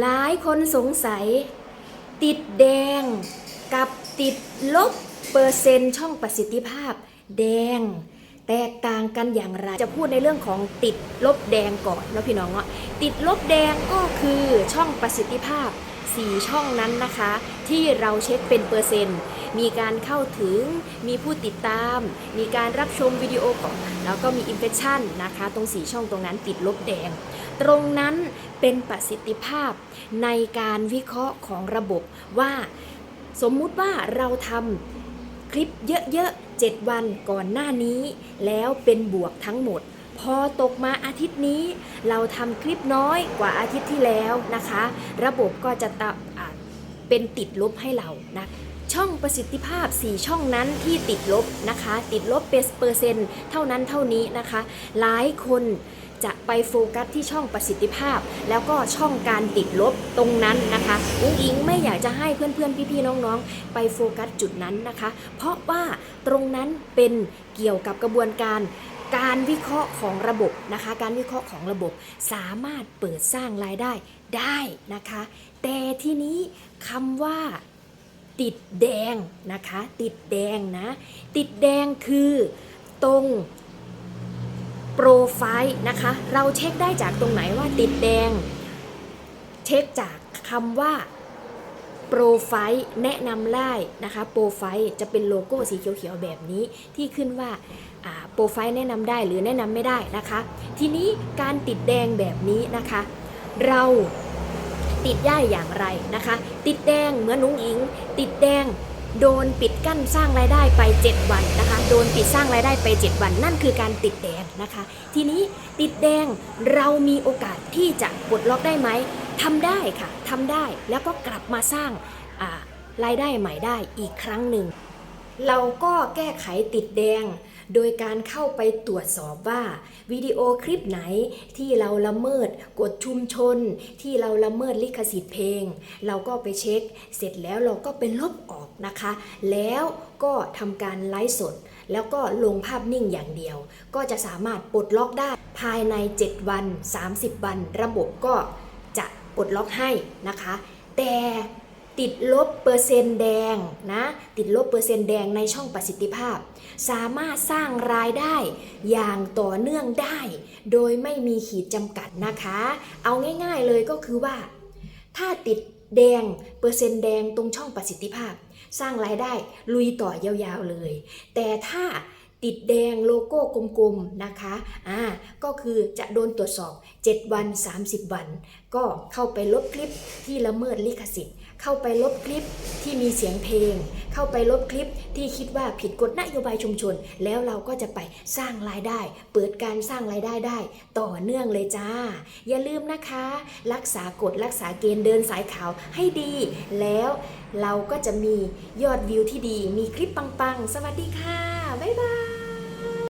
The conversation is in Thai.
หลายคนสงสัย ติดแดงกับติดลบเปอร์เซ็นต์ช่องประสิทธิภาพ แดง แตกต่างกันอย่างไร จะพูดในเรื่องของติดลบแดงก่อนแล้วพี่น้องเนาติดลบแดงก็คือช่องประสิทธิภาพ 4 ช่องนั้นนะคะ ที่เราเช็คเป็นเปอร์เซ็นต์ มีการเข้าถึง มีผู้ติดตาม มีการรับชมวิดีโอก่อนแล้วก็มีอินเฟคชันนะคะ ตรง 4 ช่องตรงนั้นติดลบแดง ตรงนั้นเป็นประสิทธิภาพในการวิเคราะห์ของระบบว่า สมมุติว่าเราทำคลิปเยอะๆ 7 วันก่อนหน้านี้ แล้วเป็นบวกทั้งหมด พอตกมาอาทิตย์นี้ เราทำคลิปน้อยกว่าอาทิตย์ที่แล้วนะคะ ระบบก็จะตะเป็นติดลบให้เรานะช่องประสิทธิภาพ 4 ช่องนั้นที่ติดลบนะคะ ติดลบเป็นเปอร์เซ็นต์เท่านั้นเท่านี้นะคะ หลายคนจะไปโฟกัสที่ช่องประสิทธิภาพ แล้วก็ช่องการติดลบตรงนั้นนะคะอุ้งอิงไม่อยากจะให้เพื่อนๆ พี่ๆ น้องๆ ไปโฟกัสจุดนั้นนะคะ เพราะว่าตรงนั้นเป็นเกี่ยวกับกระบวนการ การวิเคราะห์ของระบบนะคะ การวิเคราะห์ของระบบสามารถเปิดสร้างรายได้ได้นะคะ แต่ที่นี้คำว่าติดแดงนะคะ ติดแดงนะ ติดแดงคือตรงโปรไฟล์นะคะ เราเช็คได้จากตรงไหนว่าติดแดง เช็คจากคำว่า โปรไฟล์แนะนำได้นะคะโปรไฟล์จะเป็นโลโก้สีเขียวๆแบบนี้ที่ขึ้นว่าอ่าโปรไฟล์แนะนำได้หรือแนะนำไม่ได้นะคะ ทีนี้การติดแดงแบบนี้นะคะ เราติดได้อย่างไรนะคะ ติดแดงเหมือนนุ้งอิง ติดแดง โดนปิดกั้นสร้างรายได้ไป 7 วันนะคะ โดนปิดสร้างรายได้ไป 7 วัน นั่นคือการติดแดงนะคะ ทีนี้ติดแดงเรามีโอกาสที่จะปลดล็อกได้ไหมทำได้ค่ะทำได้แล้วก็กลับมาสร้างรายได้ใหม่ได้อีกครั้งหนึ่ง เราก็แก้ไขติดแดง โดยการเข้าไปตรวจสอบว่า วิดีโอคลิปไหนที่เราละเมิดกฎชุมชน ที่เราละเมิดลิขสิทธิ์เพลง เราก็ไปเช็ค เสร็จแล้วเราก็ไปลบออกนะคะ แล้วก็ทำการไลฟ์สด แล้วก็ลงภาพนิ่งอย่างเดียว ก็จะสามารถปลดล็อกได้ภายใน 7 วัน 30 วัน ระบบก็จะปลดล็อกให้นะคะ แต่ ติดลบเปอร์เซ็นต์แดงนะติดลบเปอร์เซ็นต์แดงในช่องประสิทธิภาพ สามารถสร้างรายได้อย่างต่อเนื่องได้ โดยไม่มีขีดจำกัดนะคะ เอาง่ายๆเลยก็คือว่า ถ้าติดแดงเปอร์เซ็นต์แดงตรงช่องประสิทธิภาพ สร้างรายได้ลุยต่อยาวๆเลย แต่ถ้าติดแดงโลโก้กลมๆนะคะ อ่า ก็คือจะโดนตรวจสอบ 7 วัน 30 วัน ก็เข้าไปลบคลิปที่ละเมิดลิขสิทธิ์ เข้าไปลบคลิปที่มีเสียงเพลง เข้าไปลบคลิปที่คิดว่าผิดกฎนโยบายชุมชน แล้วเราก็จะไปสร้างรายได้ เปิดการสร้างรายได้ได้ ต่อเนื่องเลยจ้า อย่าลืมนะคะ รักษากฎรักษาเกณฑ์เดินสายขาวให้ดี แล้วเราก็จะมียอดวิวที่ดี มีคลิปปังๆ สวัสดีค่ะ บ๊ายบาย